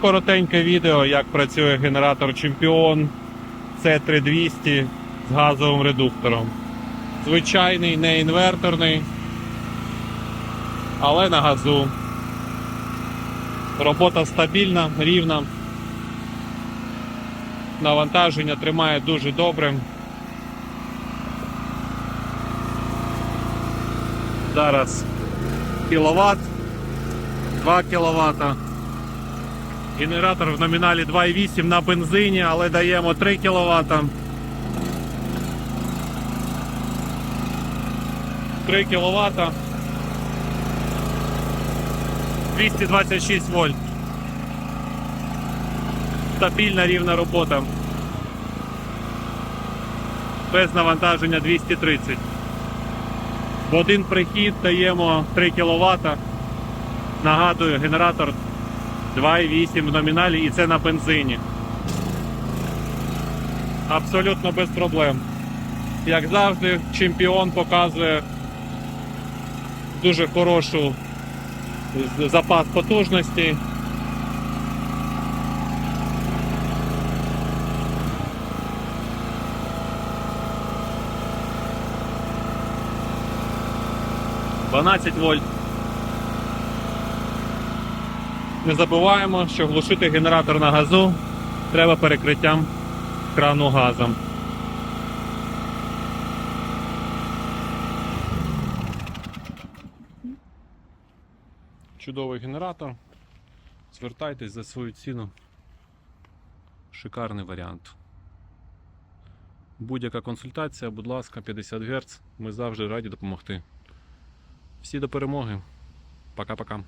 коротеньке відео, як працює генератор Чемпіон C3200 з газовим редуктором. Звичайний, не інверторний, але на газу. Робота стабільна, рівна. Навантаження тримає дуже добре. Зараз кіловат, 2 кВт. Генератор в номіналі 2,8 на бензині, але даємо 3 кВт. 3 кВт. 226 вольт. Стабільна рівна робота. Без навантаження 230. В один прихід даємо 3 кВт. Нагадую, генератор 2,8 в номіналі і це на бензині. Абсолютно без проблем. Як завжди, чемпіон показує дуже хорошу запас потужності. Дванадцять вольт. Не забуваємо, що глушити генератор на газу треба перекриттям крану газом. Чудовий генератор. Звертайтесь за свою ціну. Шикарний варіант. Будь-яка консультація, будь ласка, 50 Гц. Ми завжди раді допомогти. Всі до перемоги. Пока-пока.